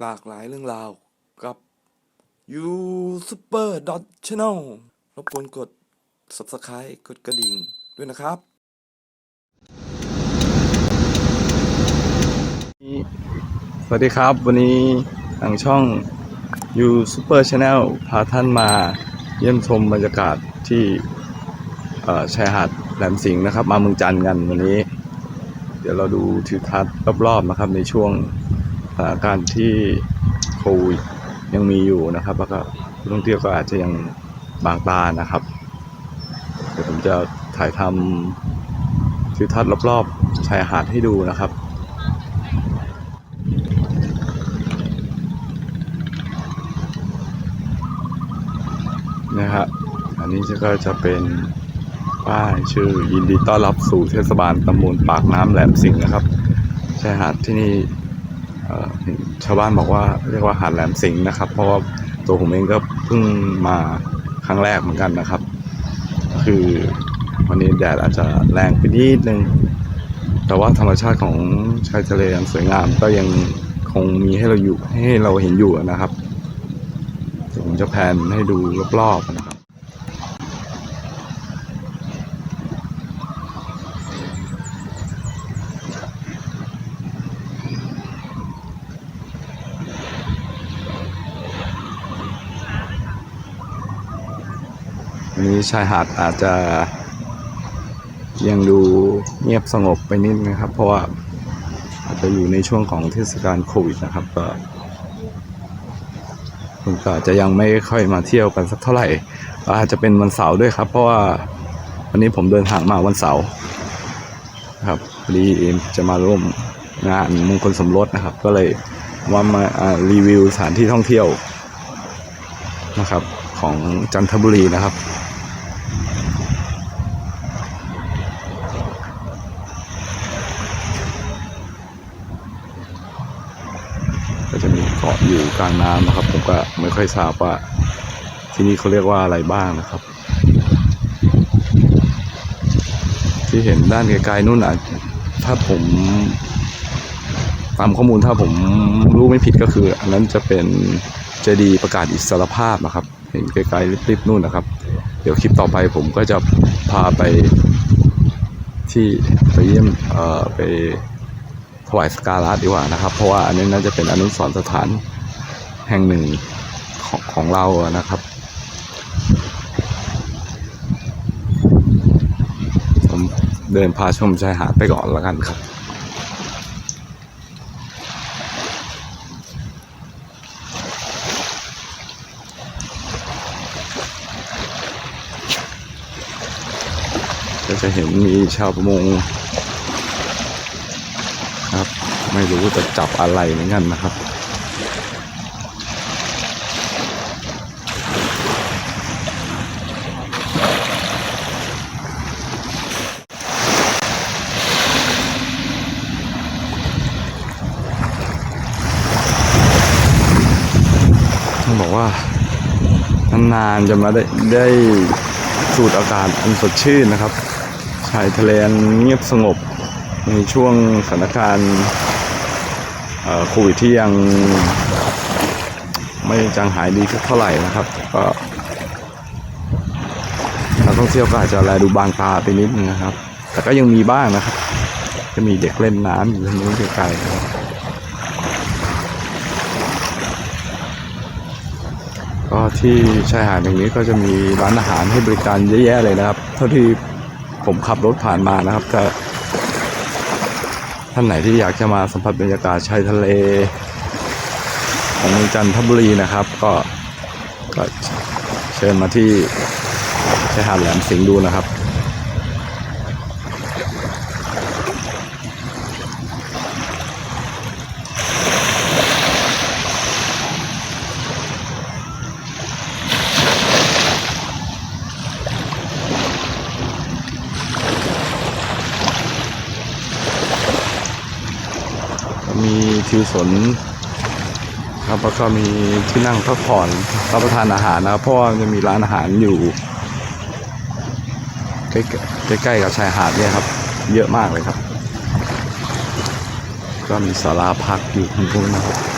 หลากหลายเรื่องราวกับ You Super Dot Channel รบกวนกด Subscribe กดกระดิ่งด้วยนะครับ สวัสดีครับวันนี้ทางช่อง You Super Channel พาท่านมาเยี่ยมชมบรรยากาศที่ชายหาดแหลมสิงห์นะครับ มาเมืองจันทร์กันวันนี้ เดี๋ยวเราดูทิวทัศน์รอบๆนะครับในช่วง สถานการณ์ที่โควิดยังมีอยู่นะครับ แล้วก็นักท่องเที่ยวก็อาจจะยังบางตานะครับเดี๋ยวผมจะถ่ายทำทิวทัศน์รอบๆชายหาดให้ดูนะครับนะฮะอันนี้ก็จะเป็นป้ายชื่อยินดีต้อนรับสู่เทศบาลตำบลปากน้ำแหลมสิงห์นะครับชายหาดที่นี่ ชาวบ้านบอกว่าเรียกว่าหาดแหลมสิงห์นะครับ เพราะว่าตัวผมเองก็เพิ่งมาครั้งแรกเหมือนกันนะครับ คือวันนี้แดดอาจจะแรงไปนิดนึง แต่ว่าธรรมชาติของชายทะเลย่างสวยงาม ก็ยังคงมีให้เราอยู่ให้เราเห็นอยู่นะครับผมจะแพนให้ดูรอบๆนะครับ อันนี้ชายหาดอาจจะยังดูเงียบสงบไปนิดนะครับ เพราะว่าอาจจะอยู่ในช่วงของเทศกาลโควิดนะครับ ก็ผมก็อาจจะยังไม่ค่อยมาเที่ยวกันสักเท่าไหร่ อาจจะเป็นวันเสาร์ด้วยครับ เพราะว่าวันนี้ผมเดินทางมาวันเสาร์ครับพอดีจะมาร่วมงานมงคลสมรสนะครับ ก็เลยว่ามาารีวิวสถานที่ท่องเที่ยวนะครับของจันทบุรีนะครับ ก็จะมีเกาะอยู่ก ลางน้ำนะครับ ผมก็ไม่ค่อยทราบว่าที่นี่เขาเรียกว่าอะไรบ้างนะครับ ที่เห็นด้านไกลๆนู่นอะถ้าผมตามข้อมูลถ้าผมรู้ไม่ผิดก็คือ อันนั้นจะเป็นเจดีประกาศอิสรภาพนะครับ เห็นไกลๆริบๆนู่นนะครับ เดี๋ยวคลิปต่อไปผมก็จะพาไปที่ไปเยี่ยมเอ่อไปถวายสกการะดีกว่านะครับ เพราะว่าอันนี้น่าจะเป็นอนุสรณ์สถาน แห่งหนึ่งของของเรานะครับ ผมเดินพาชมชายหาดไปก่อนแล้วกันครับก็จะเห็นมีชาวประมงครับ ไม่รู้จะจับอะไรเหมือนกันนะครับ ต้องบอกว่า นานๆจะมาได้ได้สูดอากาศอันสดชื่นนะครับชายทะเลเงียบสงบในช่วงสถานการณ์โควิดที่ยังไม่จางหายดีสักเท่าไหร่นะครับ ก็นักท่องเที่ยวก็อาจจะแลดูบางตาไปนิดนึงนะครับ แต่ก็ยังมีบ้างนะครับ จะมีเด็กเล่นน้ำอยู่ทางนู้นไกลๆนะครับ ก็ที่ชายหาดแห่งนี้ก็จะมีร้านอาหารให้บริการเยอะแยะเลยนะครับ เท่าที่ผมขับรถผ่านมานะครับแต่ท่านไหนที่อยากจะมาสัมผัสบรรยากาศชายทะเล ของเมืองจันทบุรีนะครับ ก็ก็เชิญมาที่ชายหาดแหลมสิงห์ดูนะครับ มีทิว สนครับแล้วก็มีที่นั่งพักผ่อนรับประทานอาหารนะครับเพราะว่าจะมีร้านอาหารอยู่ ใกล้ใกล้ๆกับชายหาดเนี่ยครับ เยอะมากเลยครับ ก็มีศาลาพักอยู่ทั้งนู้นนะครับ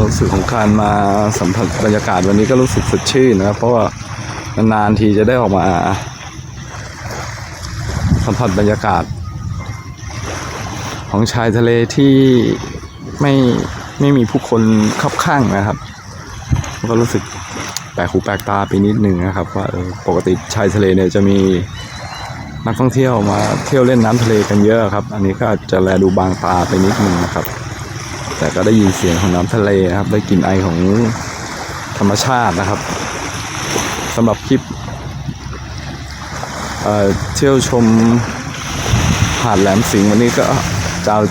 รู้สึกของการมาสัมผัสบรรยากาศวันนี้ก็รู้สึกสดชื่นนะครับ เพราะว่านานๆทีจะได้ออกมา สัมผัสบรรยากาศ ของชายทะเลที่ไม่ไม่มีผู้คนคับข้างนะครับ ก็รู้สึกแปลกหูแปลกตาไปนิดนึงนะครับ ว่าปกติชายทะเลเนี่ยจะมีนักท่องเที่ยวมาเที่ยวเล่นน้ำทะเลกันเยอะครับ อันนี้ก็จะแลดูบางตาไปนิดนึงนะครับ แต่ก็ได้ยินเสียงของน้ำทะเลนะครับ ได้กลิ่นไอของธรรมชาตินะครับสำหรับคลิปเเที่ยวชมหาดแหลมสิงห์วันนี้ก็จะเอา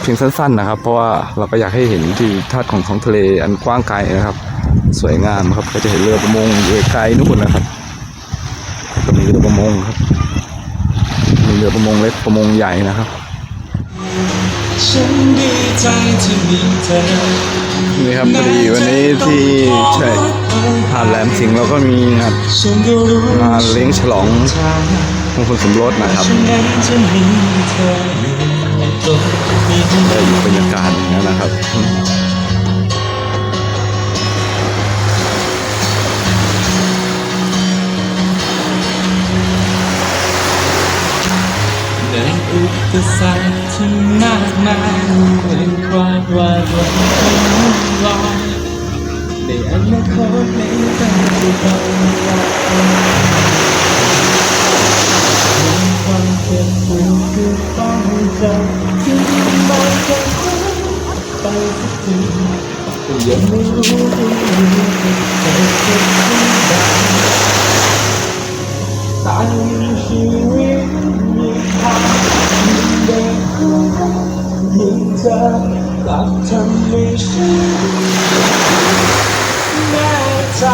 เพียงสั้นๆนะครับ เพราะว่าเราก็อยากให้เห็นที่ท่าตุของท้องทะเลอันกว้างไกลนะครับ สวยงามครับก็จะเห็นเรือประมงอยู่ไกลนู่นนะครับก็มีเรือประมงครับ มีเรือประมงเล็กประมงใหญ่นะครับ นดีใจที่มีเธอนี่ครับพอดีวันนี้ที่ใช่หาดแหลมสิงห์เราก็มีงานฉันก็รู้งานเลี้ยงฉลองทางมงคลสมรสนะครับฉันนั้นจะมีเธออยู่ตรงนี้ได้อยู่บรรยากาศอย่างนั้นนะครับในอุปสรรค ที่มากมายในความหวาดหวั่นวุ่นวายในอนาคตไม่ต้องจะต้องลาความเจ็บปวดคือต้องเจอที่มันจะไปสักทีแต่ยังไม่รู้ว่ กลับทำให้ฉันแน่ใจ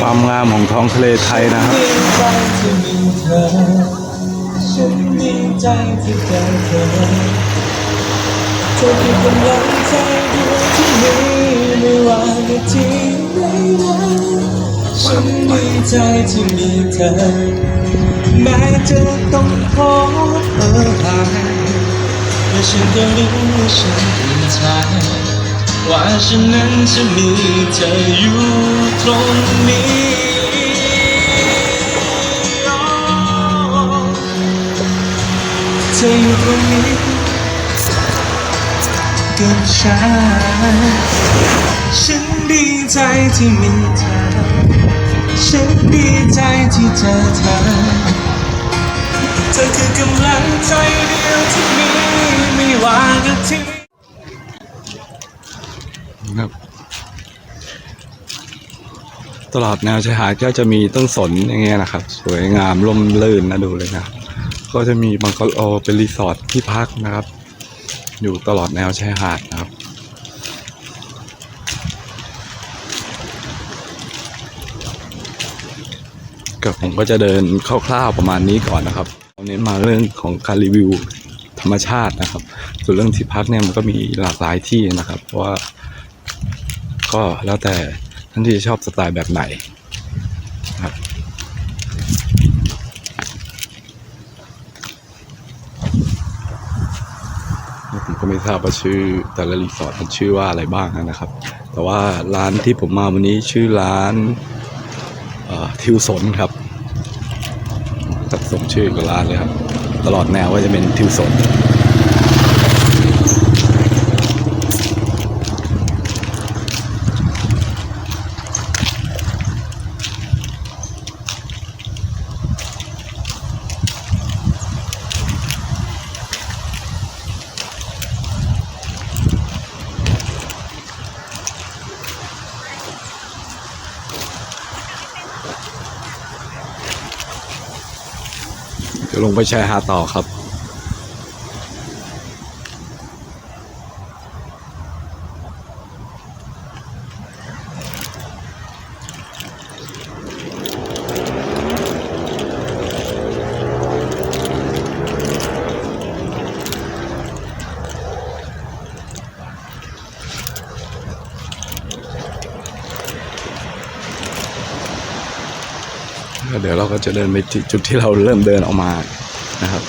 ความงามของท้องทะเลไทยนะครับดีใจที่มีเธอฉันดีใจที่เจอเธอเธอคือกำลังใจเดียวที่มีไม่ว่านาทีไหนๆฉันดีใจที่มีเธอแม้จะต้องพบเออห่าง แต่ฉันก็รู้ว่าฉันดีใจว่าฉันนั้นจะมีเธออยู่ตรงนี้เธออยู่ตรงนี้กับฉันฉันดีใจที่มีเธอฉันดีใจที่เจอเธอ เธอคือกำลังใจเดียวที่มีไม่ว่านทีครับ ตลอดแนวชายหาดก็จะมีต้นสนอย่างเงี้ยนะครับ สวยงามร่มรื่นนะดูเลยนะก็จะมีบังกะโลเป็นรีสอร์ทที่พักนะครับ อยู่ตลอดแนวชายหาดนะครับกับผมก็จะเดินคร่าวๆประมาณนี้ก่อนนะครับ เน้นมาเรื่องของการรีวิวธรรมชาตินะครับ ส่วนเรื่องที่พักเนี่ยมันก็มีหลากหลายที่นะครับ เพราะว่าก็แล้วแต่ท่านที่จะชอบสไตล์แบบไหนครับผมก็ไม่ทราบว่าชื่อแต่ละรีสอร์ทมันชื่อว่าอะไรบ้างนะครับ แต่ว่าร้านที่ผมมาวันนี้ชื่อร้านทิวสนครับ สมชื่อกับร้านเลยครับ ตลอดแนวก็จะเป็นทิวสนเดี๋ ลงไปชายหาดต่อครับ เดี๋ยวเราก็จะเดินไปจุดที่เราเริ่มเดินออกมานะครับ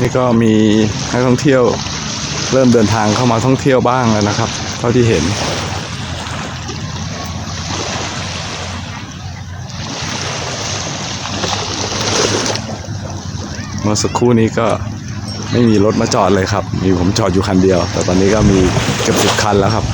นี่ก็มีนักท่องเที่ยวเริ่มเดินทางเข้ามาท่องเที่ยวบ้างแล้วนะครับ เท่าที่เห็นเมื่อสักครู่นี้ก็ ไม่มีรถมาจอดเลยครับ มีผมจอดอยู่คันเดียว แต่ตอนนี้ก็มีเกือบสิบคันแล้วครับ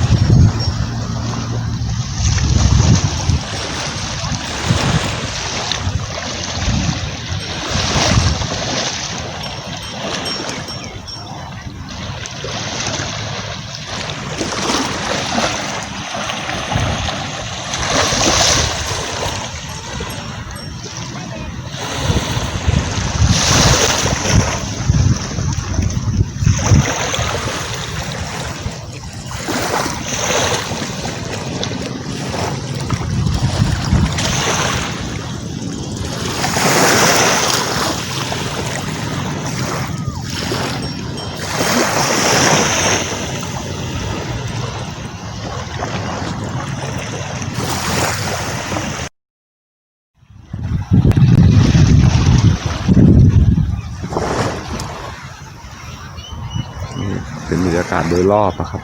ากาศโดยรอบนะครับ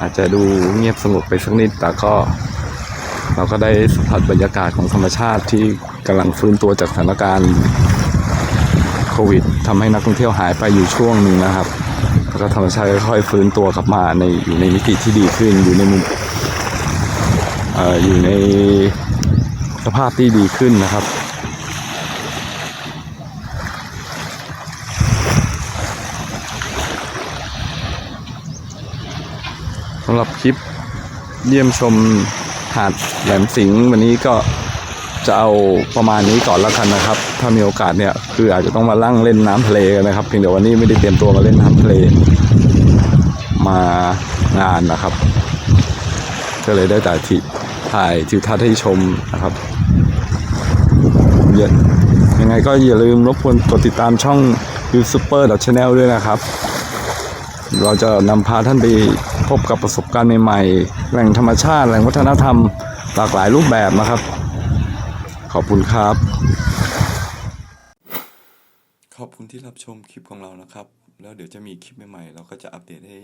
อาจจะดูเงียบสงบไปสักนิด แต่ก็เราก็ได้สัมผัสบรรยากาศของธรรมชาติที่กำลังฟื้นตัวจากสถานการณ์โควิดทำให้นักท่องเที่ยวหายไปอยู่ช่วงหนึ่งนะครับแล้วก็ธรรมชาติค่อยๆฟื้นตัวกลับมาในอยู่ในมิติที่ดีขึ้นอยู่ในมุมออยู่ในสภาพที่ดีขึ้นนะครับำหรับคลิปเยี่ยมชมหาดแหลมสิงห์วันนี้ก็จะเอาประมาณนี้ก่อนแล้วกันนะครับ ถ้ามีโอกาสเนี่ยคืออาจจะต้องมาลั่งเล่นน้ำทะเลกันนะครับ เพียงแต่วันนี้ไม่ได้เตรียมตัวมาเล่นน้ำทะเลมางานนะครับ ก็เลยได้แต่ที่ถ่ายทิวทัศน์ให้ชมนะครับย,ยังไงก็อย่าลืมรบกวนกดติดตามช่อง y o u t u b e r Channel ด้วยนะครับ เราจะนำพาท่านไปพบกับประสบการณ์ใหม่ๆ แหล่งธรรมชาติ แหล่งวัฒนธรรม หลากหลายรูปแบบนะครับ ขอบคุณครับ ขอบคุณที่รับชมคลิปของเรานะครับ แล้วเดี๋ยวจะมีคลิปใหม่ๆ เราก็จะอัปเดตให้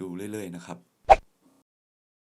ดูเรื่อยๆนะครับ